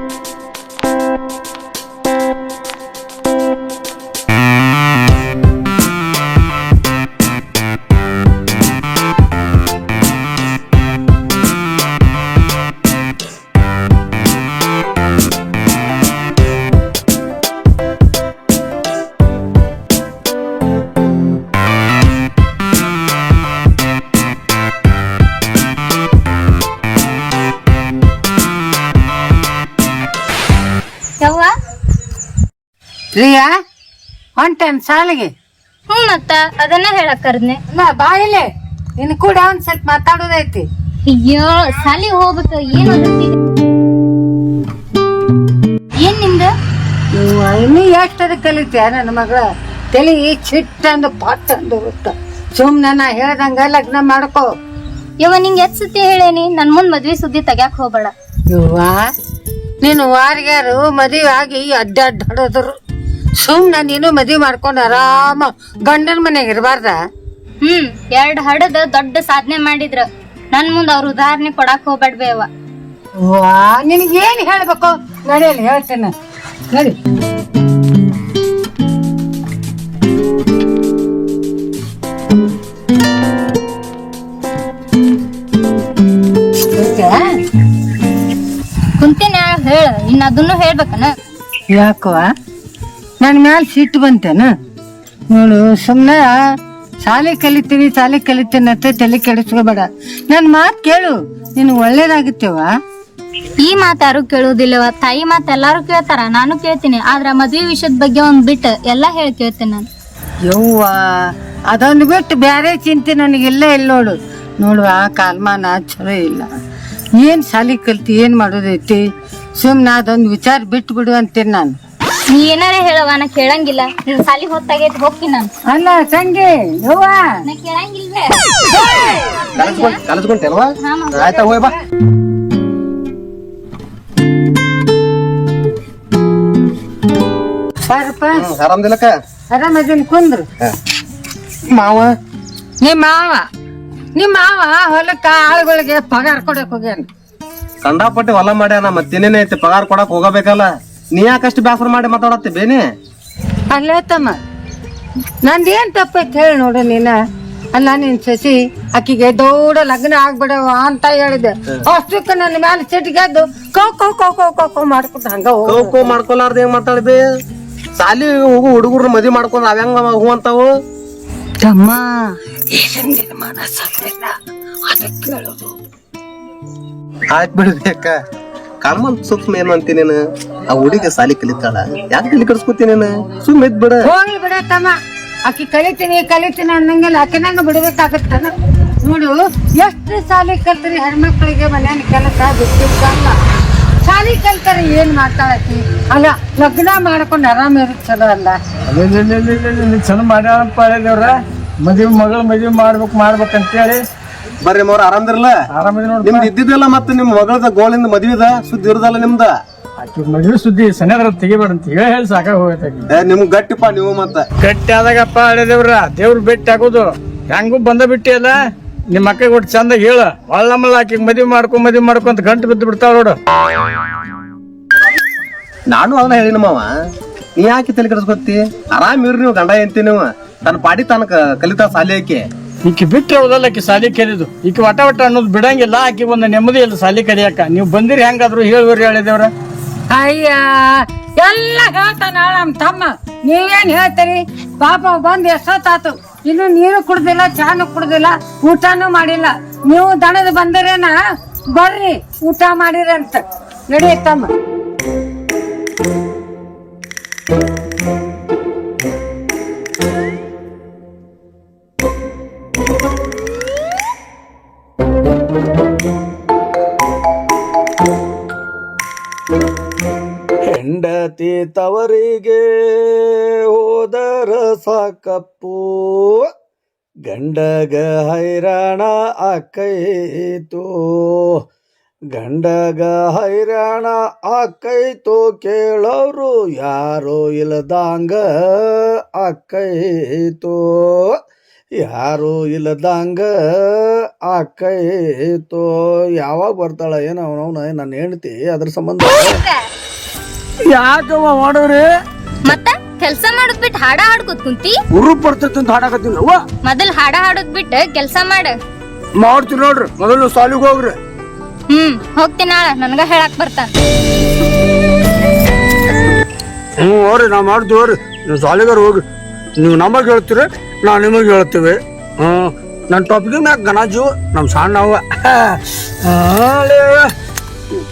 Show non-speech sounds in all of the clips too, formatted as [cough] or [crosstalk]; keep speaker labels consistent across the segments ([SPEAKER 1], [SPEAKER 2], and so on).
[SPEAKER 1] ಯವ್ವ
[SPEAKER 2] ಪ್ರಿಯಾ ಹೊಂಟೇನ್ ಸಾಲಿಗೆ.
[SPEAKER 1] ಹ್ಞೂ ಮತ್ತ ಅದನ್ನ ಹೇಳಕ್ ಕರ್ದ್ನೆ.
[SPEAKER 2] ಇಲ್ಲ ಇಲ್ಲೇ. ನಿನ್ ಕೂಡ ಒಂದ್ ಸ್ವಲ್ಪ ಮಾತಾಡೋದೈತಿ.
[SPEAKER 1] ಅಯ್ಯೋ ಸಾಲಿ ಹೋಗ್ಬೇಕು ಏನ್ ಏನ್ನಿಂದ?
[SPEAKER 2] ಇನ್ನು ಇನ್ನು ಎಷ್ಟದ ಕಲಿತೀಯ ನನ್ನ ಮಗಳ? ತಲೆ ಚಿಟ್ಟಂದು ಪಟ್ ಅಂದು ಸುಮ್ನೆ ನಾ ಹೇಳ್ದಂಗ ಲಗ್ನ ಮಾಡ್ಕೋ.
[SPEAKER 1] ಇವ ನಿಂಗೆ ಎಷ್ಟ್ ಸತಿ ಹೇಳೇನಿ? ನನ್ ಮುಂದ್ ಮದ್ವಿ ಸುದ್ದಿ ತೆಗ್ಯಾಕ್ ಹೋಗ್ಬೇಡ.
[SPEAKER 2] ಇವ್ವ ನೀನು ವಾರಿಗಾರು ಮದುವೆ ಆಗಿ ಅಡ್ಡಾಡ್ ಹೊಡೋದ್ರು ಸುಮ್ನೆ ನೀನು ಮದುವೆ ಮಾಡ್ಕೊಂಡು ಆರಾಮ ಗಂಡನ ಮನೆಗೆ ಇರಬಾರ್ದ?
[SPEAKER 1] ಹ್ಮ್ ಎರಡ್ ಹಡದ ದೊಡ್ಡ ಸಾಧನೆ ಮಾಡಿದ್ರ. ನನ್ ಮುಂದ್ ಅವ್ರ ಉದಾಹರಣೆ ಕೊಡಾಕ್ ಹೋಗ್ಬೇಡ್ಬೇವ
[SPEAKER 2] ವಾ ನಿನಗೇನು ಹೇಳ್ಬೇಕು? ನಡಿಯಲ್ಲಿ ಹೇಳ್ತೇನೆ. ನಡಿ?
[SPEAKER 1] ಕುಂತಿನ ಹೇಳ ಇನ್ನ ಅದನ್ನು ಹೇಳ್ಬೇಕನ?
[SPEAKER 2] ಯಾಕವ ನನ್ನ ಮ್ಯಾಲ ಸಿಟ್ಟು ಬಂತೇನ? ನೋಡು ಸುಮ್ಮನೆ ಶಾಲೆ ಕಲಿತೀನಿ ಶಾಲೆ ಕಲಿತೀನಿ ಅಂತ ತಲೆ ಕೆಡಿಸ್ಕೋಬೇಡ. ನನ್ನ ಮಾತು ಕೇಳು ನಿನ್ ಒಳ್ಳೇದಾಗುತ್ತೇವ?
[SPEAKER 1] ಈ ಮಾತಾರು ಯಾರು ಕೇಳುದಿಲ್ಲವ ತಾಯಿ ಮಾತು ಎಲ್ಲಾರು ಕೇಳ್ತಾರ ನಾನು ಕೇಳ್ತೀನಿ. ಆದ್ರ ಮದ್ವಿ ವಿಷಯದ ಬಗ್ಗೆ ಒಂದ್ ಬಿಟ್ಟು ಎಲ್ಲಾ ಹೇಳಿ ಕೇಳ್ತೀನಿ ನಾನು.
[SPEAKER 2] ಯವ್ವ ಅದೊಂದು ಬಿಟ್ಟು ಬೇರೆ ಚಿಂತೆ ನನಗಿಲ್ಲ ಇಲ್ಲ ನೋಡು. ನೋಡುವ ಆ ಕಾಲಮಾನ ಚಲೋ ಇಲ್ಲ. ಏನ್ ಶಾಲಿ ಕಲ್ತಿ ಏನ್ ಮಾಡೋದೈತಿ? ಸುಮ್ಮನೆ ಅದೊಂದು ವಿಚಾರ ಬಿಟ್ಟು ಬಿಡು ಅಂತೀನಿ ನಾನು.
[SPEAKER 1] ನೀ ಏನಾರ ಹೇಳವ ನಾ ಕೇಳಂಗಿಲ್ಲ. ನಿನ್ ಸಾಲಿ ಹೊತ್ತಾಗೈತಿ ಹೋಗ್ತೀನಿ ನಾನು.
[SPEAKER 2] ಅಲ್ಲ ತಂಗಿ ಯವ್ವ.
[SPEAKER 1] ನಾ ಕೇಳಂಗಿಲ್ವೇ?
[SPEAKER 3] ಕಲಸ್ಕೊಂಡ್ ಕಲಸ್ಕೊಂತೇಲ್ವಾ
[SPEAKER 1] ಹಾ, ಮಾಮ.
[SPEAKER 3] ಆಯ್ತಾ ಹೋಯ್ ಬಾ.
[SPEAKER 2] ಬಾರಪ್ಪ
[SPEAKER 3] ಹ್ಮ್, ಆರಾಮದಿಲ್ಲಕ್ಕ
[SPEAKER 2] ಆರಾಮದಿನ್ ಕುಂದ್ರು.
[SPEAKER 3] ಮಾವ?
[SPEAKER 2] ನಿಮ್ಮ ಮಾವ. ನಿಮ್ಮ ಮಾವ ಹೊಲಕ್ಕ ಆಳುಗಳಿಗೆ ಪಗಾರ ಕೊಡಕ್ ಹೋಗ್ಯಾನ.
[SPEAKER 3] ಕಂಡಾಪಟ್ಟಿ ಹೊಲ ಮಾಡ್ಯಾನ ಮತ್ತೇನೇನೆ ಐತಿ? ಪಗಾರ ಕೊಡಕ್ ಹೋಗಬೇಕಲ್ಲ. ನೀ ಯಾಕಷ್ಟು ಬ್ಯಾಫರ್ ಮಾಡಿ ಮಾತಾಡತ್ತೆ ಬೇನೆ?
[SPEAKER 2] ಅಲ್ಲೇ ತಮ್ಮ. ನಂದೇನ್ ತಪ್ಪೈತೆ ಹೇಳಿ ನೋಡು ನೀನ. ಅಲ್ಲ ನಿನ್ ಸಸಿ ಅಕ್ಕಿಗೆ ದೌಡ ಲಗ್ನ ಆಗ್ಬಿಡವ ಅಂತ ಹೇಳಿದೆ. ಅಷ್ಟಕ್ಕೆ ನನ್ನ ಮ್ಯಾಲ ಸಿಟ್ಟಿಗೆದ್ದು ಕೌ ಕೌ ಕೌ ಕೌ ಕೌ ಕೌ ಮಾಡ್ಕೊತ ಹಂಗ ಹೋಗು.
[SPEAKER 3] ಕೌ ಕೌ ಮಾಡ್ಕೊಲಾರ್ದ ಹೆಂಗ್ ಮಾತಾಡ್ಬಿ ಸಾಲಿ ಹೋಗು ಹುಡುಗರು ಮದಿ ಮಾಡ್ಕೊಂಡ್ ಅವ್ಯಂಗ ಹೂ ಅಂತಾವು?
[SPEAKER 2] ತಮ್ಮ ಏನು ನಿನ್ನ ಮನಸ್ಸಲ್ಲಿಲ್ಲ ಅದಕ್ಕೆ ಹೇಳೋದು.
[SPEAKER 3] ಆಯ್ತ್ ಬಿಡ್ಬೇಕ ಕಾಲ್ಮಲ್ ಸೂಕ್ಷ್ಮ ಏನು ಅಂತೀನಿ ನೀನು? ಆ ಹುಡುಗ ಸಾಲಿ ಕಲಿತಾಳ. ಯಾಕೆ ತಲೆ ಕಡಿಸ್ಕೊತೀನಿ ನೀನು? ಸುಮ್ಮ ಇದ್ ಬಿಡ.
[SPEAKER 2] ಹೋಗ್ಲಿ ಬಿಡ ತಮ್ಮ. ಆಕಿ ಕಲಿತೀನಿ ಕಲಿತೀನಿ ಅನ್ನಂಗಿಲ್ಲ. ಆಕಿನಂಗ ಬಿಡಬೇಕಾಗತ್ತ ನೋಡು ಎಷ್ಟು ಸಾಲಿ ಕಲ್ತರಿ ಹೆಣ್ಮಕ್ಳಿಗೆ ಮನೆಯನ್ನು ಕೆಲಸ ಬಿಟ್ಟಿದ್ದಲ್ಲ. ಸಾಲಿ ಕಲ್ತಾರೆ ಏನ್ ಮಾತಾಡತಿ ಅಲ್ಲ ಲಗ್ನ ಮಾಡ್ಕೊಂಡು ಆರಾಮ ಇರೋದ್ ಚಲೋ ಅಲ್ಲ?
[SPEAKER 4] ಚಂದ ಮಾಡ್ಯಾರಪ್ಪ ಹೇಳಿದವ್ರ ಮದುವೆ ಮಗಳು ಮದುವೆ ಮಾಡ್ಬೇಕು ಮಾಡ್ಬೇಕು ಅಂತೇಳಿ
[SPEAKER 3] ಬರ್ರಿ ಅವ್ರ ಆರಾಮದಿರಲ್ಲ
[SPEAKER 4] ಆರಾಮದಿ ನೋಡಿ
[SPEAKER 3] ನಿಮ್ದು ಇದ್ದಿದ್ದಲ್ಲ ಮತ್ತೆ ನಿಮ್ ಮಗಳದ ಗೋಳಿಂದ ಮದ್ವಿದ ಸುದ್ದಿ ಇರುದಲ್ಲ ನಿಮ್ದ?
[SPEAKER 4] ಮದ್ವೆ ಸುದ್ದಿ ಸನ್ಯಾದ್ರ ತೆಗಿಬೇಡ ಅಂತ ಹೇಳಿ ಹೇಳಿ ಸಾಕಾಗ ಹೋಗೈತಿ
[SPEAKER 3] ಏ ನಿಮ್ಗ್ ಗಟ್ಟಿಪ್ಪ ನೀವು ಮತ್ತ.
[SPEAKER 4] ಗಟ್ಟಿ ಆದಾಗಪ್ಪ ಹೇಳಿದೇವ್ರ ದೇವ್ರ ಭೇಟಿ ಆಗೋದು. ಹೆಂಗೂ ಬಂದ ಬಿಟ್ಟಿ ಅಲ್ಲ? ನಿಮ್ಮ ಮಕ್ಕಳಿಗೆ ಒಟ್ಟು ಚಂದಾಗ ಹೇಳ. ಒಳ್ಳಮಲ್ಲ ಆಕಿ ಮದುವೆ ಮಾಡ್ಕೊಂಡ್ ಮದ್ವೆ ಮಾಡ್ಕೊಂತ ಗಂಟು ಬಿದ್ದು ಬಿಡ್ತಾವ ನೋಡು.
[SPEAKER 3] ನಾನು ಅದನ್ನ ಹೇಳಿ ನಮ್ಮವ ನೀ ಯಾಕೆ ತಲೆ ಕೆಡಿಸ್ಕೊತಿ ಆರಾಮ್ ಇರ್ರಿ ನೀವು ಗಂಡ ಎಂತಿ ನೀವು. ತನ್ನ ಪಾಡಿ ತನಕ ಕಲಿತಾ ಸಾಲಿ ಆಕಿ.
[SPEAKER 4] ಈಕಿ ಬಿಟ್ಟರೆ ಹೋದಲ್ಲ ಆಕಿ ಸಾಲಿ ಕಲಿದು ಈಕಿ ವಟ ವಟ ಅನ್ನೋದು ಬಿಡಂಗಿಲ್ಲ. ಆಕೆ ಒಂದು ನೆಮ್ಮದಿ ಇಲ್ಲ ಸಾಲಿ ಕರಿಯಕ್ಕ. ನೀವು ಬಂದಿರಿ ಹೆಂಗಾದ್ರು ಹೇಳುವರಿ ಹೇಳಿದೇವ್ರ.
[SPEAKER 2] ಅಯ್ಯ, ಎಲ್ಲ ಹೇಳ್ತಾನ ನಮ್ ತಮ್ಮ. ನೀವೇನ್ ಹೇಳ್ತೀರಿ? ಪಾಪ ಬಂದ್ ಎಷ್ಟೊತ್ತಾತು? ಇನ್ನು ನೀರು ಕುಡ್ದಿಲ್ಲ ಚಾನು ಕುಡ್ದಿಲ್ಲ, ಊಟನೂ ಮಾಡಿಲ್ಲ. ನೀವು ದಣದ ಬಂದರೇನ? ಬರ್ರಿ, ಊಟ ಮಾಡಿರಂತ ನಡಿ
[SPEAKER 4] ಹೆಂಡತಿ ತವರಿಗೆ ಹೋದರ ಸಾಕಪ್ಪು. ಗಂಡಗ ಹೈರಾಣ ಆಕೈತು. ಗಂಡಗ ಹೈರಾಣ ಆಕೈತು ಕೇಳೋರು ಯಾರೋ ಇಲ್ಲದಂಗ ಆಕೈತು.
[SPEAKER 5] ಯಾರು ಇಲ್ಲದಂಗ ಆಕೈತೋ. ಯಾವಾಗ ಬರ್ತಾಳ ಏನೋ ಅವನವನ ನನ್ನ ಹೆಂಡತಿ, ಅದ್ರ ಸಂಬಂಧ?
[SPEAKER 4] ಯಾಕವ್ವ ಮಾಡೋರಿ?
[SPEAKER 1] ಮತ್ತ ಕೆಲ್ಸ ಮಾಡೋದ್ ಬಿಟ್ಟು ಹಾಡ ಹಾಡ್ಕೊತ್ ಕುಂತಿ?
[SPEAKER 4] ಉರು ಬರ್ತೈತಿ ಅಂತ ಹಾಡಕತ್ತೀನಿ ಅವ್ವ.
[SPEAKER 1] ಮೊದಲ್ ಹಾಡ ಹಾಡೋದ್ ಬಿಟ್ಟು ಕೆಲ್ಸ ಮಾಡ.
[SPEAKER 4] ಮಾಡ್ತೀನಿ ನೋಡ್ರಿ. ಮೊದಲು ಸಾಲಿಗೆ ಹೋಗ್ರಿ.
[SPEAKER 1] ಹ್ಮ್ ಹೋಗ್ತೀನಿ ನಾಳೆ. ನನ್ಗ ಹೇಳಕ್ ಬರ್ತಾನ
[SPEAKER 5] ಹ್ಞೂ ಹೋರಿ. ನಾ ಮಾಡ್ತೀವ್ರಿ ನೀವ್ ನೀವು ಸಾಲಿಗಾರ ಹೋಗ್ರಿ. ನೀವು ನಮಗೆ ಹೇಳ್ತೀರಿ ನಾ ನಿಮಗೆ ಹೇಳ್ತೀವಿ. ಹ್ಞೂ ನನ್ನ ಟಾಪಿಕ್ ಮ್ಯಾಗ ಗಣಾಜು ನಮ್ಮ ಸಣ್ಣ ಅವ್ವ [laughs]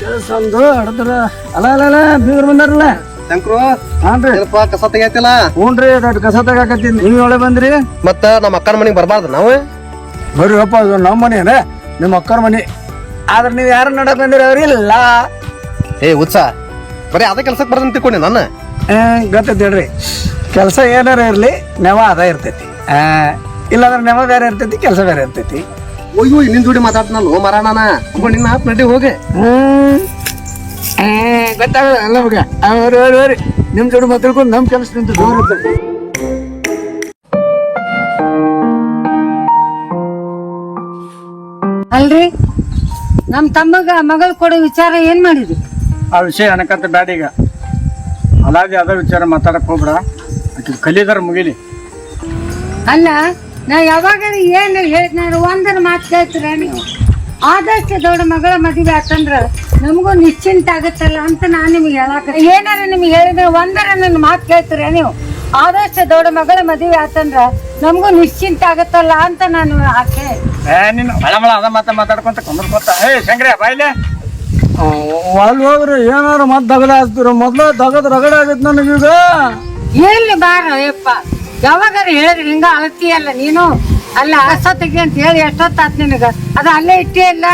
[SPEAKER 5] ಕೆಲಸ ಅಂದು ಹಡದ್ರ. ಅಲ್ಲ ಅಲ್ಲ ಅಲ್ಲ ಬೀಗರ್ ಬಂದಾರಲ್ಲ.
[SPEAKER 3] ಶಂಕ್ರು
[SPEAKER 5] ಹಾನ್ರಿ
[SPEAKER 3] ಏನಪ್ಪ ಕಸ ತೆಗಿಯತಿಲ್ಲ
[SPEAKER 5] ಹ್ಞೂನ್ರಿ ದೊಡ್ಡ ಕಸ ತಗಾಕತ್ತೀನಿ ನೀವು ಒಳ್ಳೆ ಬಂದ್ರಿ.
[SPEAKER 3] ಮತ್ತ ನಮ್ಮ ಅಕ್ಕನ ಮನೆಗೆ ಬರಬಾರ್ದು ನಾವು?
[SPEAKER 5] ಬರ್ರಿ ಅಪ್ಪ ಅದು ನಮ್ಮ ಮನೆ ನಿಮ್ಮ ಅಕ್ಕನ ಮನೆ. ಆದ್ರೆ ನೀವು ಯಾರು ನಡಕ್ ಬಂದಿರಿ ಅವ್ರಿಲ್ಲ
[SPEAKER 3] ಏ ಉತ್ಸಾಹ ಬರೀ ಅದ ಕೆಲ್ಸಕ್ಕೆ ಬರ್ದಂತ ತಿಳ್ಕೊಂಡೆ ನಾನು.
[SPEAKER 5] ಗೊತ್ತೈತಿ ಹೇಳ್ರಿ. ಕೆಲಸ ಏನಾರ ಇರಲಿ ನೆವ ಅದ ಇರ್ತೈತಿ. ಇಲ್ಲಾಂದ್ರೆ ನೆವ ಬೇರೆ ಇರ್ತೈತಿ ಕೆಲಸ ಬೇರೆ ಇರ್ತೈತಿ.
[SPEAKER 3] ಅಯ್ಯೋ ನಿನ್ ಜೋಡಿ ಮಾತಾಡ್ತಾನಲ್ಲ ಓ ನಿನ್ನ ಆತ್ ನಡಿ ಹೋಗೆ.
[SPEAKER 5] ಗೊತ್ತಾಗಲ್ಲ ಅಲ್ಲ ಅವ್ರಿ ಅವ್ರಿ ಅವ್ರಿ ನಿಮ್ ಜೋಡಿ ಮಾತಾಡ್ಕೊಂಡು ನಮ್ ಕೆಲಸ ನಿಂತು
[SPEAKER 2] ಅಲ್ರಿ? ನಮ್ ತಮ್ಮಗ ಮಗಳು ಕೊಡೋ ವಿಚಾರ ಏನ್ ಮಾಡಿದ್ರಿ?
[SPEAKER 4] ಆ ವಿಷಯ ಅನಕಂತ ಬ್ಯಾಡ ಈಗ. ಅಲಾದಿ ಅದ ವಿಚಾರ ಮಾತಾಡಕ್ ಹೋಗ್ಬೇಡ. ಆಕಿ ಕಲಿದಾರ ಮುಗಿಲಿ.
[SPEAKER 2] ಅಲ್ಲ ನಾ ಯಾವಾಗ ಏನು ಹೇಳಿದ್ ಒಂದರ ಮಾತು ಕೇಳ್ತೀರ ನೀವು? ಆದಷ್ಟು ದೊಡ್ಡ ಮಗಳ ಮದುವೆ ಆತಂದ್ರ ನಮಗೂ ನಿಶ್ಚಿಂತ ಆಗತ್ತಲ್ಲ ಅಂತ ನಾನು ನಿಮ್ಗೆ ಹೇಳಾಕ ಏನಾರ ನಿಮ್ಗೆ ಹೇಳಿದ್ರೆ ಒಂದರ ನನ್ನ ಮಾತು ಕೇಳ್ತೀರ ನೀವು? ಆದಷ್ಟು ದೊಡ್ಡ ಮಗಳ ಮದುವೆ ಆತಂದ್ರ ನಮಗೂ ನಿಶ್ಚಿಂತ ಆಗತ್ತಲ್ಲ ಅಂತ ನಾನು ಆಕೆ
[SPEAKER 4] ಏ ನೀನು ಮಳ ಮಳ ಅದ ಮಾತ ಮಾತಾಡ್ಕೊಂತ ಕುಂದ್ರಕೊಂತ. ಹೇ ಶಂಕ್ರೆ ಬಾಯ್ಲೆ
[SPEAKER 5] ಅಲ್ಲಿ ಹೋಗ್ರಿ ಏನಾರ ಮತ್ತೆ ದಗದ ಹಾಕ್ತಿರ ಮೊದ್ಲ ದಗದ ರಗಡ ಆಗೈತಿ ನನಗೀಗ.
[SPEAKER 2] ಎಲ್ಲಿ ಬಾರ ಯಾವಾಗಾರ ಹೇಳಿದ್ರಿ ಹಿಂಗ ಅಳತಿಯಲ್ಲ ನೀನು ಅಲ್ಲ ಅಸತ್ತಿಗೆ ಅಂತ ಹೇಳಿ ಎಷ್ಟೊತ್ತಾತ್ ನಿನಗ? ಅದು ಅಲ್ಲೇ ಇಟ್ಟೇ ಇಲ್ಲ?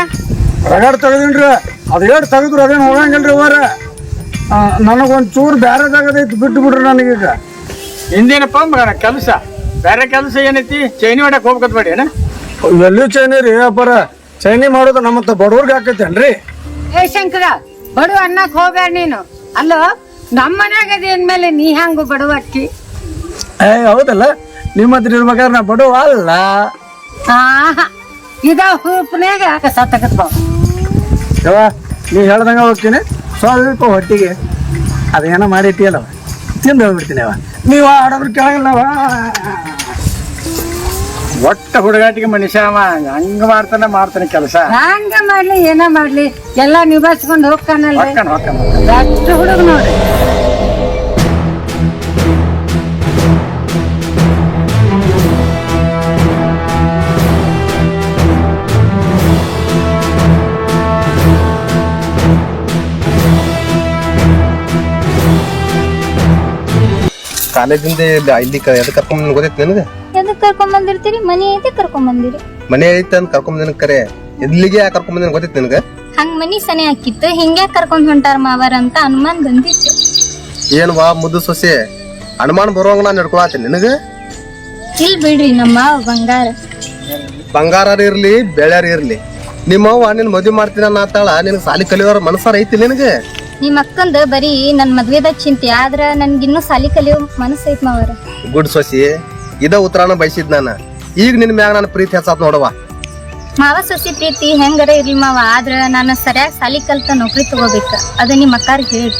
[SPEAKER 5] ರಗಡ್ ತಗದಿನ್ರಿ. ಅದ್ ಹೇಳಿ ತಗದ್ರು ಅದೇನ್ ಹೋಗಂಗಿಲ್ರಿ ಅವರ ನನಗೊಂದ್ ಚೂರ್ ಬ್ಯಾರೆ ಜಾಗದೈತಿ ಬಿಟ್ಟು ಬಿಡ್ರಿ ನನಗೀಗ.
[SPEAKER 4] ಹಿಂದೇನಪ್ಪ ಮಗನ ಕೆಲಸ? ಬೇರೆ ಕೆಲಸ ಏನೈತಿ? ಚೈನಿ ಹೊಡಕ್ ಹೋಗ್ಬೇಕತ್ ಬೇಡಿ ಏನ?
[SPEAKER 5] ಎಲ್ಲೂ ಚೈನಿ ರೀ ಅಪ್ಪರ ಚೈನಿ ಮಾಡೋದು ನಮ್ಮಂತ ಬಡವ್ರಿಗೆ ಹಾಕೈತೇನ್ರಿ
[SPEAKER 2] ಏ ಶಂಕರ ಬಡವ ಅನ್ನಕ್ ಹೋಗ್ಬೇಡ ನೀನು. ಅಲ್ಲೋ ನಮ್ಮ ಮನ್ಯಾಗ ಅದೇನ್ ಮೇಲೆ ನೀ ಹಂಗ ಬಡವ ಅಕ್ಕಿ
[SPEAKER 5] ಏ ಹೌದಲ್ಲ? ನಿಮ್ಮ ಹತ್ರ ಇರ್ಬೇಕಾದ್ರೆ ನಾ ಬಡವ ಅಲ್ಲ.
[SPEAKER 2] ಆಹಾ ಇದ ಸತ್ತಕತ್
[SPEAKER 5] ಯವ್ವ ನೀ ಹೇಳ್ದಂಗ ಹೋಗ್ತೀನಿ. ಸ್ವಲ್ಪ ಹೊಟ್ಟಿಗೆ. ಅದೇನೋ ಮಾಡಿಟ್ಟಿಯಲ್ಲವ ತಿಂದು ಹೋಗ್ಬಿಡ್ತೀನಿ ಅವ ನೀವು ಆಡೋದ್ರ ಕೆಳಗಿಲ್ಲವ
[SPEAKER 4] ಒಟ್ಟ ಹುಡುಗಾಟಿಗೆ ಮನುಷ್ಯ ಅವ. ಹಂಗ ಮಾಡ್ತಾನೆ ಮಾಡ್ತಾನೆ ಕೆಲಸ.
[SPEAKER 2] ಹಂಗ ಮಾಡ್ಲಿ ಏನ ಮಾಡ್ಲಿ ಎಲ್ಲ ನಿಭಾಯಿಸ್ಕೊಂಡು ಹೋಗ್ತಾನಲ್ಲ.
[SPEAKER 4] ಹೊಕ್ಕನ್
[SPEAKER 2] ಹುಡುಗ ನೋಡ್ರಿ.
[SPEAKER 3] ಕಾಲೇಜಿಂದ ಇಲ್ಲಿ ಇಲ್ಲಿ ಕ- ಎದಕ್ ಕರ್ಕೊಂಡ್ ಗೊತ್ತೈತಿ ನಿನಗೆ?
[SPEAKER 1] ಎದಕ್ ಕರ್ಕೊಂಡ್ ಬಂದಿರ್ತೀರಿ? ಮನಿ ಐತಿ ಕರ್ಕೊಂಡ್ ಬಂದಿರಿ.
[SPEAKER 3] ಮನೆ ಐತೆ ಅಂತ ಕರ್ಕೊಂಡ್ ಬಂದಿನ ಕರೆ. ಎಲ್ಲಿಗೆ ಯಾಕೆ ಕರ್ಕೊಂಡ್ ಬಂದಿನ ಗೊತ್ತೈತಿ ನಿನಗೆ?
[SPEAKER 1] ಹಂಗ್ ಮನಿ ಸನೆ ಹಾಕಿತ್ತು ಹಿಂಗ್ಯಾಕ್ ಕರ್ಕೊಂಡ್ ಹೊಂಟಾರ ಮಾವರ ಅಂತ ಅನುಮಾನ ಬಂದಿತ್ತು.
[SPEAKER 3] ಏನ್ ವಾ ಮುದ್ದು ಸೊಸೆ? ಅನುಮಾನ ಬರುವಂಗ ನಾನು ನಡ್ಕೊಳತ್ತೀನಿ. ನಿನಗೆ?
[SPEAKER 1] ಇಲ್ ಬಿಡ್ರಿ ನಮ್ಮ ಬಂಗಾರ.
[SPEAKER 3] ಬಂಗಾರ ಇರ್ಲಿ ಬೆಳ್ಯಾರ ಇರ್ಲಿ. ನಿಮ್ಮವ್ವ ನಿನ್ ಮದ್ವೆ ಮಾಡ್ತೀನಿ ಅನ್ನತ್ತಾಳ ನಿನಗೆ ಸಾಲಿ ಕಲಿಯೋರ ಮನಸ್ಸಾರ ಐತಿ ನಿನಗೆ?
[SPEAKER 1] ನಿಮ್ ಅಕ್ಕಂದ ಬರೀ ನನ್ನ ಮದ್ವೆದ ಚಿಂತೆ ಆದ್ರ ನನ್ಗಿನ್ನೂ ಸಾಲಿ ಕಲಿಯೋ ಮನಸ್ಸು ಐತ್ ಮಾವರ.
[SPEAKER 3] ಗುಡ್ ಸೊಸಿ ಇದ ಉತ್ತರಾನ ಬಯಸಿದ್ ನಾನು. ಈಗ ನಿನ್ ಮ್ಯಾಗ ನನ್ನ ಪ್ರೀತಿ ಹೆಚ್ಚಾತ್ ನೋಡವ್ವ.
[SPEAKER 1] ಮಾವ ಸೊಸಿ ಪ್ರೀತಿ ಹೆಂಗರ ಇರ್ಲಿ ಮಾವ ಆದ್ರ ನಾನು ಸರಿಯಾಗಿ ಸಾಲಿ ಕಲ್ತ ನೌಕರಿ ತಗೋಬೇಕ. ಅದ ನಿಮ್ಮ ಅಕ್ಕಾರ ಹೇಳಿ.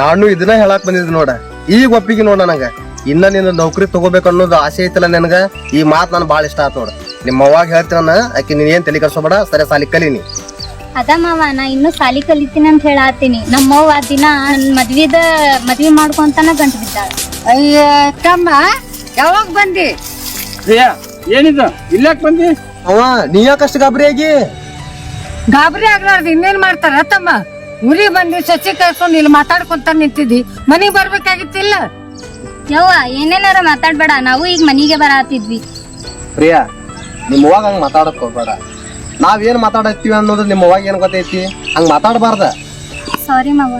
[SPEAKER 3] ನಾನು ಇದನ್ನ ಹೇಳಾಕ್ ಬಂದಿದ್ದೆ ನೋಡ. ಈಗ ಒಪ್ಪಿಗೆ ನೋಡ ನನಗ. ಇನ್ನ ನಿನ್ನ ನೌಕರಿ ತಗೋಬೇಕು ಅನ್ನೋದು ಆಸೆ ಐತಲ್ಲ ನನಗ? ಈ ಮಾತ್ ನನ್ ಬಾಳ ಇಷ್ಟ ಆತ್ ನೋಡ. ನಿಮ್ಮ ಅವಾಗ ಹೇಳ್ತೀನ ಆಕಿ ನೀನ್ ಏನ್ ತಲೆ ಕರ್ಸೋಬೇಡ ಸರಿ ಸಾಲಿ ಕಲೀನಿ.
[SPEAKER 1] ಅದ ಮಾವ ನಾ ಇನ್ನು ಸಾಲಿ ಕಲಿತೀನಿ ಅಂತ ಹೇಳಾತೀನಿ. ನಮ್ಮವ್ವ ದಿನ ನನ್ ಮದ್ವಿದ ಮದ್ವಿ ಮಾಡ್ಕೊಂತಾನ ಗಂಟು ಬಿದ್ದಾಳ.
[SPEAKER 2] ಅಯ್ಯ ತಮ್ಮ ಯಾವಾಗ ಬಂದಿ?
[SPEAKER 4] ಪ್ರಿಯಾ ಏನಿದು? ಇಲ್ಲಾಕ್ ಬಂದಿ?
[SPEAKER 3] ಅವ ನೀ ಯಾಕಷ್ಟು ಗಾಬರಿ ಆಗಿ?
[SPEAKER 2] ಗಾಬರಿ ಆಗ್ಲಾರ್ದು ಇನ್ನೇನ್ ಮಾಡ್ತಾರ ತಮ್ಮ? ಊರಿಗೆ ಬಂದಿ ಸಸಿ ಕರ್ಕೊಂಡು ಇಲ್ಲಿ ಮಾತಾಡ್ಕೊಂತ ನಿಂತಿದ್ದಿ. ಮನಿಗ್ ಬರ್ಬೇಕಾಗಿತ್ತಿಲ್ಲ?
[SPEAKER 1] ಯವ್ವ ಏನೇನಾರ ಮಾತಾಡ್ಬೇಡ ನಾವು ಈಗ ಮನಿಗೆ ಬರಾತಿದ್ವಿ.
[SPEAKER 3] ಪ್ರಿಯಾ ನಿಮ್ಮ ಅವಾಗ ಹಂಗ ಮಾತಾಡಕ್ ಹೋಗ್ಬೇಡ. ನಾವೇನ್ ಮಾತಾಡತ್ತೀವಿ ಅನ್ನೋದು ನಿಮ್ಮ ಅವಾಗ ಏನು ಗೊತ್ತೈತಿ? ಹಂಗ ಮಾತಾಡಬಾರ್ದ.
[SPEAKER 1] ಸಾರಿ ಮಾವ.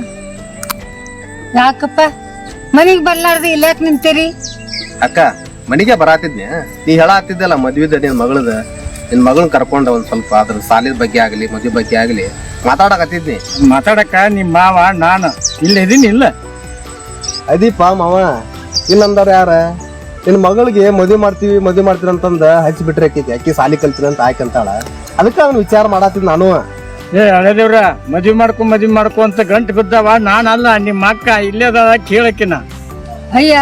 [SPEAKER 2] ಯಾಕಪ್ಪ? ಮನಿಗ್ ಬರ್ಲಾರ್ದು ಇಲ್ಲಾಕ್ ನಿಂತೀರಿ?
[SPEAKER 3] ಅಕ್ಕ ಮನಿಗೆ ಬರಾತಿದ್ನೆ ನೀ ಹೇಳಾತಿದ್ದಲ್ಲ ಮದ್ವಿದ ನಿನ್ ಮಗಳದ. ನಿನ್ ಮಗಳನ್ನ ಕರ್ಕೊಂಡ ಒಂದ್ ಸ್ವಲ್ಪ ಅದ್ರ ಸಾಲಿದ ಬಗ್ಗೆ ಆಗ್ಲಿ ಮದ್ವೆ ಬಗ್ಗೆ ಆಗ್ಲಿ ಮಾತಾಡಕತ್ತಿದ್ನಿ.
[SPEAKER 4] ಮಾತಾಡಕ ನಿಮ್ ಮಾವ ನಾನು. ಇಲ್ಲ ಇದೀನಿ ಇಲ್ಲ.
[SPEAKER 3] ಅದೀಪ ಮಾವ ಇಲ್ಲಂದವ್ರ ಯಾರ? ನಿನ್ ಮಗಳಿಗೆ ಮದುವೆ ಮಾಡ್ತೀವಿ ಮದುವೆ ಮಾಡ್ತೀವಿ ಅಂತಂದ ಹಚ್ಚಿ ಬಿಟ್ರೆ ಆಕೈತಿ. ಅಕ್ಕಿ ಸಾಲಿ ಕಲ್ತೀನಿ ಅಂತ ಆಯ್ಕೆ ಅಂತಾಳ. ಅದಕ್ಕೆ ಅವ್ನು ವಿಚಾರ ಮಾಡತ್ತಿದ್ ನಾನು.
[SPEAKER 4] ಏ ಹಳೆದೇವ್ರ ಮದ್ವಿ ಮಾಡ್ಕೊ ಮದ್ವಿ ಮಾಡ್ಕೊ ಅಂತ ಗಂಟು ಬಿದ್ದಾವ ನಾನಲ್ಲ ನಿಮ್ಮ ಅಕ್ಕ ಇಲ್ಲೇ ಅದ ಕೇಳಕಿನ.
[SPEAKER 2] ಅಯ್ಯ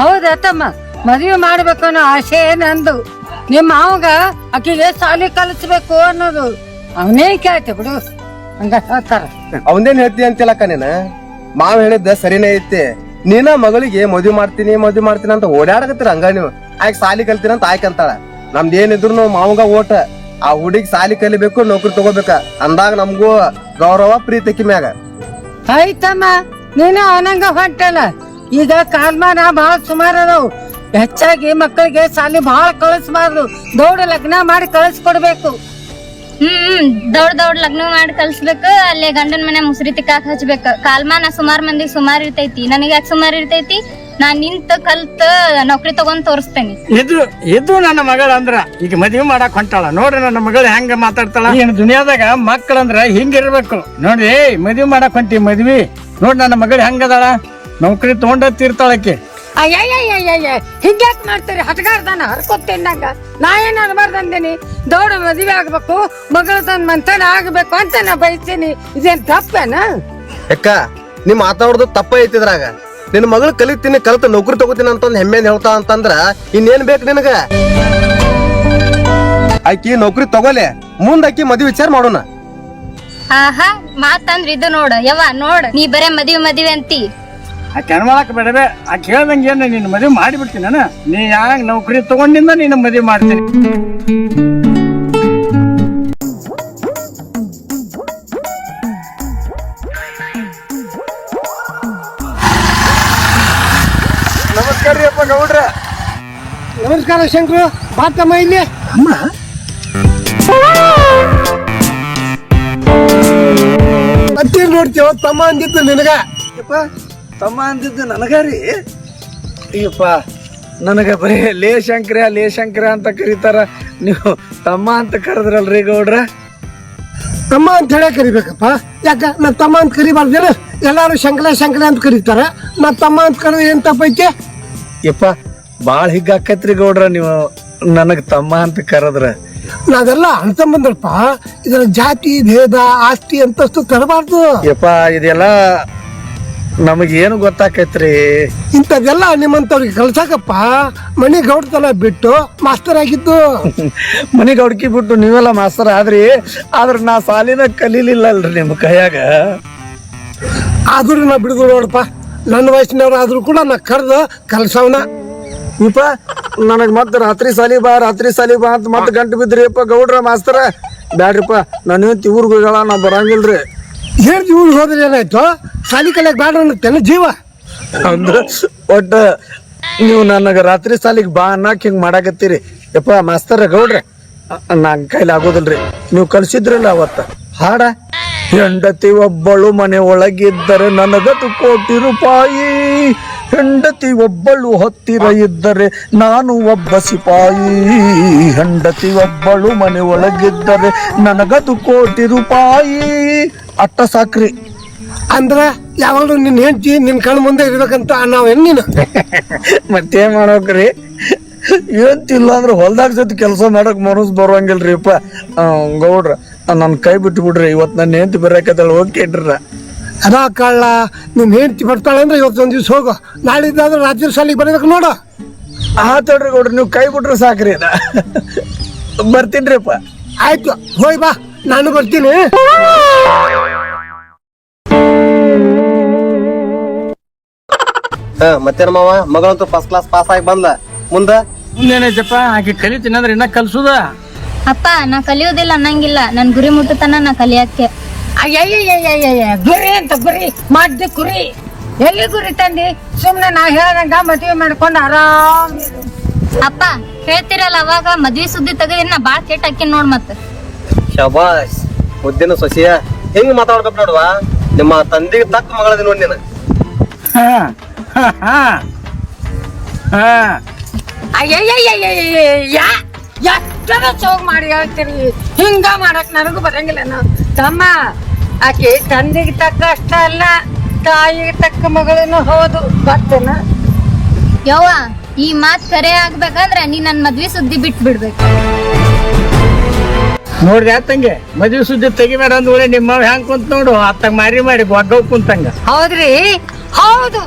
[SPEAKER 2] ಹೌದ ತಮ್ಮ? ಮದುವೆ ಮಾಡ್ಬೇಕು ಅನ್ನೋ ಆಸೆ ನಂದು. ನಿಮ್ಮ ಮಾವಗ ಆಕಿಗೆ ಸಾಲಿ ಕಲಿಸ್ಬೇಕು ಅನ್ನೋದು ಅವನೇ ಕೇಳ್ತಿ ಬಿಡು. ಹಂಗ ಹೇಳ್ತಾರ.
[SPEAKER 3] ಅವನೇನ್ ಹೇಳ್ತಿ ಅಂತಿಲ್ಲಕ್ಕ ನೀನ? ಮಾವ್ ಹೇಳಿದ್ದ ಸರಿನೇ ಐತಿ. ನೀನ ಮಗಳಿಗೆ ಮದುವೆ ಮಾಡ್ತೀನಿ ಮದುವೆ ಮಾಡ್ತೀನಿ ಅಂತ ಓಡಾಡಕತ್ತೀರ ಹಂಗ ನೀವು? ಆಯ್ಕೆ ಸಾಲಿ ಕಲ್ತೀನಿ ಅಂತ ಆಯ್ಕೆ ಅಂತಾಳ. ನಮ್ದು ಏನಿದ್ರು ಮಾವಂಗ ಓಟ. ಆ ಹುಡುಗಿ ಸಾಲಿ ಕಲಿಬೇಕು, ನೌಕರಿ ತಗೋಬೇಕ. ಅಂದಾಗ ನಮಗೂ ಗೌರವ, ಪ್ರೀತಿ ಮ್ಯಾಗ.
[SPEAKER 2] ಆಯ್ತಮ್ಮ, ನೀನು ಅವನಂಗ ಹೊಂಟಲ್ಲ. ಈಗ ಕಾಲ್ಮಾನ ಬಹಳ ಸುಮಾರು ಅದಾವು. ಹೆಚ್ಚಾಗಿ ಮಕ್ಕಳಿಗೆ ಸಾಲಿ ಬಹಳ ಕಳಿಸ್ಬಾರ್ದು. ದೌಡ ಲಗ್ನ ಮಾಡಿ ಕಳಿಸ್ಕೊಡ್ಬೇಕು.
[SPEAKER 1] ಹ್ಮ್ ದೊಡ್ಡ ದೊಡ್ಡ ಲಗ್ನ ಮಾಡಿ ಕಲ್ಸ್ಬೇಕು ಅಲ್ಲಿ ಗಂಡನ ಮನೆ ಮುಸ್ರಿ ತಿಕ್ಕಾಕ್ ಹಚ್ಬೇಕು. ಕಾಲ್ಮಾನ ಸುಮಾರು ಮಂದಿ ಸುಮಾರು ಇರ್ತೈತಿ. ನನಗೆ ಯಾಕೆ ಸುಮಾರು ಇರ್ತೈತಿ? ನಾನ್ ನಿಂತ ಕಲ್ತ ನೌಕರಿ ತಗೊಂಡ್ ತೋರಿಸ್ತೇನೆ.
[SPEAKER 4] ಇದು ಇದು ನನ್ನ ಮಗಳ ಅಂದ್ರ ಈಗ ಮದ್ವಿ ಮಾಡಕ್ ಹೊಂಟಾಳ. ನೋಡ್ರಿ ನನ್ನ ಮಗಳು ಹೆಂಗ ಮಾತಾಡ್ತಾಳ. ಏನ್ ದುನಿಯಾದಾಗ ಮಕ್ಕಳಂದ್ರ ಹಿಂಗಿರ್ಬೇಕು. ನೋಡಿ ಮದುವೆ ಮದ್ವಿ ಮಾಡಕ್ ಹೊಂಟಿ ಮದ್ವಿ. ನೋಡ್ ನನ್ನ ಮಗಳು ಹೆಂಗದಾಳ? ನೌಕರಿ ತಗೊಂಡತ್ತಿರ್ತಾಳಕ್ಕೆ
[SPEAKER 2] ಅಯ್ಯಯ್ಯಯ್ಯಯ್ಯ ಹಿಂಗ್ಯಾಕ್ ಮಾಡ್ತೀರಿ? ಹಟಗಾರ್ದನ ಹರ್ಕೊತಿಂದಂಗ ನಾ ಏನ್ ಅನ್ಬಾರ್ದು ಅಂದೇನಿ? ದೌಡ ಮದುವೆ ಆಗ್ಬೇಕು ಮಗಳು ತನ್ನ ಮಂತನ ಆಗ್ಬೇಕು ಅಂತ ನಾ ಬಯಸ್ತೀನಿ. ಇದೇನ್ ತಪ್ಪೇನ?
[SPEAKER 3] ಅಕ್ಕ ನೀ ಮಾತಾಡೋದು ತಪ್ಪ ಐತಿದ್ರಾಗ ನಿನ್ನ ಮಗಳು ಕಲಿತೀನಿ ಕಲಿತ ನೌಕರಿ ತಗೋತೀನಿ ಅಂತಂದ್ ಹೆಮ್ಮೆನ್ ಹೇಳ್ತಾ ಅಂತಂದ್ರ ಇನ್ನೇನ್ ಬೇಕು ನಿನಗ? ಆಕಿ ನೌಕರಿ ತಗೋಲೆ ಮುಂದೆ ಆಕಿ ಮದ್ವಿ ವಿಚಾರ ಮಾಡೋಣ.
[SPEAKER 1] ಆಹಾ ಮಾತಂದ್ರ ಇದು ನೋಡ ಯವ್ವ ನೋಡ. ನೀ ಬರೇ ಮದ್ವಿ ಮದ್ವಿ ಅಂತಿ.
[SPEAKER 4] ಆ ಕೆಣಮಾಳಕ್ ಬೇಡವೆ ಆ ಕೇಳ್ದಂಗೆ ಏನು ನಿನ್ನ ಮದುವೆ ಮಾಡಿಬಿಡ್ತೀನಿ ನಾನು. ನೀ ಯಾವಾಗ ನೌಕರಿ ತಗೊಂಡಿಂದ ನಿನ್ನ ಮದುವೆ ಮಾಡ್ತೀನಿ. ನಮಸ್ಕಾರ ರೀ ಅಪ್ಪ ಗೌಡ್ರ.
[SPEAKER 6] ನಮಸ್ಕಾರ ಶಂಕರು ಬಾತಮ್ಮ ಇಲ್ಲಿ. ಅಮ್ಮ? ಮತ್ತೇನ್ ನೋಡ್ತೀವ ತಮ್ಮ ಅಂದಿದ್ದು ನಿನಗ.
[SPEAKER 5] ಯಪ್ಪ ತಮ್ಮ ಅಂದಿದ್ದು ನನಗ ರೀ ಅಯ್ಯಪ್ಪ ನನಗೆ ಬರೀ ಲೇ ಶಂಕರ ಲೇ ಶಂಕರ ಅಂತ ಕರೀತಾರ. ನೀವು ತಮ್ಮ ಅಂತ ಕರೆದ್ರಲ್ರಿ ಗೌಡ್ರ?
[SPEAKER 6] ತಮ್ಮ ಅಂತ ಹೇಳೇ ಕರಿಬೇಕಪ್ಪ. ಯಾಕ? ನಾ ತಮ್ಮ ಅಂತ ಕರಿಬಾರ್ದೇನ? ಎಲ್ಲಾರು ಶಂಕರ ಶಂಕರ ಅಂತ ಕರೀತಾರ. ನಾ ತಮ್ಮ ಅಂತ ಕರೆದ್ರೆ ಏನ್ ತಪ್ಪೈತೆ?
[SPEAKER 5] ಯಪ್ಪ ಭಾಳ ಹಿಗ್ಗಾಕತ್ರಿ ಗೌಡ್ರ ನೀವು. ನನಗೆ ತಮ್ಮ ಅಂತ ಕರೆದ್ರ.
[SPEAKER 6] ನಾವೆಲ್ಲ ಅಣ್ತಂಬಂದ್ರಪ್ಪ ಇದರ ಜಾತಿ ಭೇದ ಆಸ್ತಿ ಅಂತಸ್ತು ತರಬಾರ್ದು.
[SPEAKER 5] ಯಪ್ಪ ಇದೆಲ್ಲ ನಮಗೇನು ಗೊತ್ತಾಕೈತ್ರಿ?
[SPEAKER 6] ಇಂಥದ್ದೆಲ್ಲ ನಿಮ್ಮಂತವ್ರಿಗೆ ಕಲ್ಸಾಕಪ್ಪ ಮನೆ ಗೌಡ್ತನ ಬಿಟ್ಟು ಮಾಸ್ತರ್ ಆಗಿದ್ದು. [laughs]
[SPEAKER 5] ಮನೆ ಗೌಡ್ಕಿ ಬಿಟ್ಟು ನೀವೆಲ್ಲ ಮಾಸ್ತರ್ ಆದ್ರಿ ಆದ್ರೆ ನಾ ಸಾಲಿನ ಕಲೀಲಿಲ್ಲ ಅಲ್ರಿ ನಿಮ್ಮ ಕೈಯಾಗ.
[SPEAKER 6] ಆದ್ರೂ ನಾ ಬಿಡುದು ನೋಡಪ್ಪ. ನನ್ನ ವಯಸ್ಸಿನವ್ರು ಆದ್ರೂ ಕೂಡ ನಾ ಕರೆದು ಕಲ್ಸವನ.
[SPEAKER 5] ಇಪ್ಪ ನನಗೆ ಮತ್ತೆ ರಾತ್ರಿ ಸಾಲಿ ಬಾ ರಾತ್ರಿ ಸಾಲಿ ಬಾ ಅಂತ ಮತ್ತೆ ಗಂಟು ಬಿದ್ರಿ ಅಪ್ಪ ಗೌಡ್ರ ಮಾಸ್ತರ ಬ್ಯಾಡ್ರಿಪ್ಪ ನಾನು ಇವ್ರಿಗೆ ಹೋಗಳ ನಾ ಬರಂಗಿಲ್ರಿ.
[SPEAKER 6] ಹೇಳ್ತಿ ಊರಿಗೆ ಹೋದ್ರೆ ಏನಾಯ್ತು ಸಾಲಿ ಕಲಿಯಕ್ ಬೇಡ ಅನ್ನತ್ತೇನ ಜೀವ?
[SPEAKER 5] ಅಂದ್ರ ಒಟ್ಟ ನೀವು ನನಗೆ ರಾತ್ರಿ ಸಾಲಿಗೆ ಬಾ ಅನ್ನಕ್ ಹಿಂಗ್ ಮಾಡಾಕತ್ತೀರಿ. ಯಪ್ಪ ಮಾಸ್ತರ ಗೌಡ್ರಿ ನಂಗೆ ಕೈಲಿ ಆಗೋದಿಲ್ರಿ. ನೀವು ಕಳ್ಸಿದ್ರಲ್ಲ ಅವತ್ತ. ಹಾಡ? ಹೆಂಡತಿ ಒಬ್ಬಳು ಮನೆ ಒಳಗಿದ್ದರೆ ನನಗದು ಕೋಟಿ ರೂಪಾಯಿ. ಹೆಂಡತಿ ಒಬ್ಬಳು ಹತ್ತಿರ ಇದ್ದರೆ ನಾನು ಒಬ್ಬ ಸಿಪಾಯಿ. ಹೆಂಡತಿ ಒಬ್ಬಳು ಮನೆ ಒಳಗಿದ್ದರೆ ನನಗದು ಕೋಟಿ ರೂಪಾಯಿ. ಅಟ್ಟ ಸಾಕ್ರಿ.
[SPEAKER 6] ಅಂದ್ರೆ ಯಾವಾಗಲೂ ನಿನ್ನ ಹೆಂಡತಿ ನಿನ್ನ ಕಣ್ಣು ಮುಂದೆ ಇರ್ಬೇಕಂತ ನಾವ್ ಹೆಂಗ್ ನೀನು? [laughs]
[SPEAKER 5] ಮತ್ತೇ ಮಾಡೋಕ್ರಿ ಏನ್ತಿಲ್ಲ ಅಂದ್ರೆ ಹೊಲ್ದಾಗ ಜೊತೆ ಕೆಲಸ ಮಾಡಕ್ ಮನಸ್ ಬರುವಂಗಿಲ್ರಿಪ್ಪ. ಗೌಡ್ರ ನನ್ನ ಕೈ ಬಿಟ್ಟು ಬಿಡ್ರಿ ಇವತ್ತು ನನ್ನ ಹೆಂಡತಿ ಬರಾಕತ್ತಳ ಹೋಗಿ ಕೇಳ್ರ.
[SPEAKER 6] ಅದ ಕಳ್ಳ ನಿನ್ ಹೆಂಡತಿ ಬರ್ತಾಳೆ ಅಂದ್ರೆ ಇವತ್ತು ಒಂದ್ ದಿವ್ಸ ಹೋಗು. ನಾಳಿದ್ದಾದ್ರೆ ರಾತ್ರಿ ಸಾಲಿಗೆ ನೋಡ.
[SPEAKER 5] ಆ ತೊಡ್ರಿ ಕೊಡ್ರಿ ನೀವು ಕೈ ಬಿಟ್ರೆ ಸಾಕ್ರಿ ಅದ. ಬರ್ತೀನ್ರಿಪ್ಪ.
[SPEAKER 6] ಆಯ್ತು ಹೋಯ್ ಬಾ ನಾನು ಬರ್ತೀನಿ.
[SPEAKER 3] ಹ ಮತ್ತೇನ ಮಾವ? ಮಗಳಂತೂ ಫಸ್ಟ್ ಕ್ಲಾಸ್ ಪಾಸ್ ಆಗಿ ಬಂದ. ಮುಂದ?
[SPEAKER 4] ಮುಂದೇನೈತಪ್ಪ ಆಕೆ ಕಲಿತೀನಿ ಅಂದ್ರೆ ಇನ್ನ ಕಲ್ಸುದ?
[SPEAKER 1] ಅಪ್ಪ ನಾ ಕಲಿಯೋದಿಲ್ಲ ಅನ್ನಂಗಿಲ್ಲ. ನನ್ ಗುರಿ ಮುಟ್ಟತನ ನಾ ಕಲಿಯಕ್ಕೆ.
[SPEAKER 2] ಅಯ್ಯಯ್ಯಯ್ಯಯ್ಯಯ್ಯ ಗುರಿ ಅಂತ ಗುರಿ ಮದ್ದು ಕುರಿ ಎಲ್ಲಿ ಗುರಿ ತಂದಿ? ಸುಮ್ನೆ ನಾ ಹೇಳ್ದಂಗ ಮದ್ವೆ ಮಾಡ್ಕೊಂಡು ಆರಾಮ್.
[SPEAKER 1] ಅಪ್ಪ ಹೇಳ್ತಿರಲ್ಲ ಅವಾಗ ಮದ್ವೆ ಸುದ್ದಿ ತೆಗದಿ ನಾ ಬಾಳ್ ಕೆಟ್ಟ ಹಾಕಿ ನೋಡ್ ಮತ್ತ.
[SPEAKER 3] ಶಬಾಸ್ ಮುದ್ದಿನ ಸೊಸಿಯ ಹೆಂಗ್ ಮಾತಾಡ್ಬೇಕು ನೋಡ್ವಾ? ನಿಮ್ಮ ತಂದೆಗೆ ತಕ್ಕ ಮಗಳದಿ ನೋಡಿ ನೀನು.
[SPEAKER 4] ಹಾ ಹಾ ಹಾ. ಹಾ.
[SPEAKER 2] ಅಯ್ಯಯ್ಯಯ್ಯಯ್ಯಯ್ಯ ಎಷ್ಟರ ಚೋಗ್ ಮಾಡಿ ಹೇಳ್ತೀರಿ? ಹಿಂಗ ಮಾಡಕ್ ನನಗೂ ಬರಂಗಿಲ್ಲ ನಾವು ತಮ್ಮ ಆಕೆ ತಂದೆಗೆ ತಕ್ಕ ಅಷ್ಟ ಅಲ್ಲ ತಾಯಿಗೆ ತಕ್ಕ ಮಗಳನ್ನು ಹೌದು. ಬರ್ತೇನ.
[SPEAKER 1] ಯವ್ವ ಈ ಮಾತ್ ಕರೆ ಆಗ್ಬೇಕಂದ್ರೆ ನೀ ನನ್ ಮದ್ವೆ ಸುದ್ದಿ ಬಿಟ್ ಬಿಡ್ಬೇಕು
[SPEAKER 4] ನೋಡ್ರಿ ಆತಂಗೆ ಮದ್ವೆ ಸುದ್ದಿ ತೆಗಿಬೇಡ ಅಂದ್ರೆ ನಿಮ್ಮ ಹ್ಯಾಂಗ್ ಕುಂತ ನೋಡು. ಅತ್ತಾಗ ಮಾರಿ ಮಾಡಿ ಒಗ್ಗವ್ ಕುಂತಂಗ
[SPEAKER 2] ಹೌದ್ರಿ? ಹೌದು.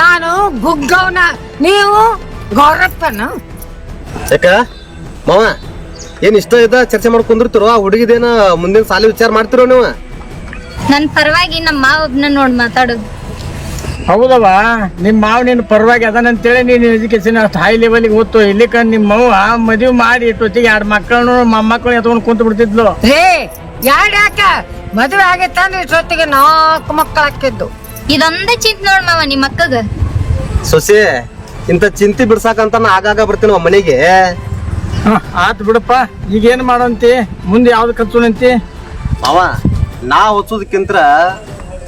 [SPEAKER 2] ನಾನು ಗುಗ್ಗವ್ನ ನೀವು ಗೌರಪ್ಪನ.
[SPEAKER 3] ಯಾಕ? ಮಾವ ಏನ್ ಇಷ್ಟ ಇದ್ದ ಚರ್ಚೆ ಮಾಡ್ಕೊಂಡಿರ್ತಿರೋ ಆ ಹುಡುಗಿದೇನ ಮುಂದಿನ ಸಾಲಿ ವಿಚಾರ ಮಾಡ್ತಿರೋ ನೀವು?
[SPEAKER 1] ನನ್ ಪರವಾಗಿ ನಮ್ಮ ಮಾವ ಒಬ್ನ ನೋಡ್ ಮಾತಾಡೋದು
[SPEAKER 4] ಹೌದವ ನಿಮ್ಮ ಮಾವ ನಿನ್ನ ಪರವಾಗಿ ಅದನಂತೇಳಿ ನೀನು ಎಜುಕೇಶನ್ ಅಷ್ಟು ಹೈ ಲೆವೆಲ್ಗೆ ಓದ್ತು ಇಲ್ಲಿಕ ನಿಮ್ಮ ಅವ್ವ ಮದುವೆ ಮಾಡಿ ಇಟ್ಟೊತ್ತಿಗೆ ಎರಡು ಮಕ್ಕಳನ್ನು ಮೊಮ್ಮಕ್ಕಳು ಎತ್ಕೊಂಡು ಕುಂತು ಬಿಡ್ತಿದ್ಲು.
[SPEAKER 2] ರೇ ಯಾಡ್ ಯಾಕ? ಮದುವೆ ಆಗೈತಂದ್ರೆ ಇಷ್ಟೊತ್ತಿಗೆ ನಾಲ್ಕು ಮಕ್ಕಳು ಹಾಕಿದ್ದು.
[SPEAKER 1] ಇದೊಂದೇ ಚಿಂತೆ ನೋಡ್ ಮಾವ ನಿಮ್ ಅಕ್ಕಗ.
[SPEAKER 3] ಸೊಸೆ ಇಂತ ಚಿಂತೆ ಬಿಡ್ಸಾಕಂತ ನಾ ಆಗಾಗ ಬರ್ತೀನಿ ನಮ್ಮ ಮನೆಗೆ.
[SPEAKER 4] ಹ, ಆತ್ ಬಿಡಪ್ಪ ಈಗ ಏನ್ ಮಾಡಂತಿ? ಮುಂದೆ ಯಾವ್ದು ಕಚ್ಚುನಂತಿ
[SPEAKER 3] ಮಾವ ನಾ ಹೊಸದಕ್ಕಿಂತ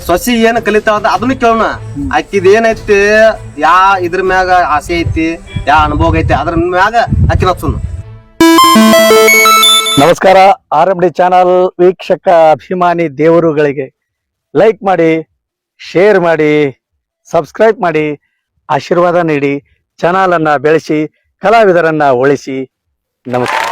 [SPEAKER 3] ಸೊಸಿ ಏನ್ ಅಂತ ಅದನ್ನ ಕೇಳೋಣ. ಆಕಿದ ಏನೈತಿ? ಯಾ ಇದ್ರ ಮ್ಯಾಗ ಆಸೆ ಐತಿ, ಯಾ ಅನುಭವ ಐತಿ, ಅದ್ರ ಮ್ಯಾಗ ಆಕಿನ ಹಚ್ಚುನು
[SPEAKER 5] ನಮಸ್ಕಾರ, ಆರ್ ಎಂ ಡಿ ಚಾನಲ್ ವೀಕ್ಷಕ ಅಭಿಮಾನಿ ದೇವರುಗಳಿಗೆ. ಲೈಕ್ ಮಾಡಿ ಶೇರ್ ಮಾಡಿ ಸಬ್ಸ್ಕ್ರೈಬ್ ಮಾಡಿ, ಆಶೀರ್ವಾದ ನೀಡಿ ಚಾನಲ್ ಅನ್ನ ಬೆಳೆಸಿ, ಕಲಾವಿದರನ್ನ ಉಳಿಸಿ. ನಮಸ್ಕಾರ.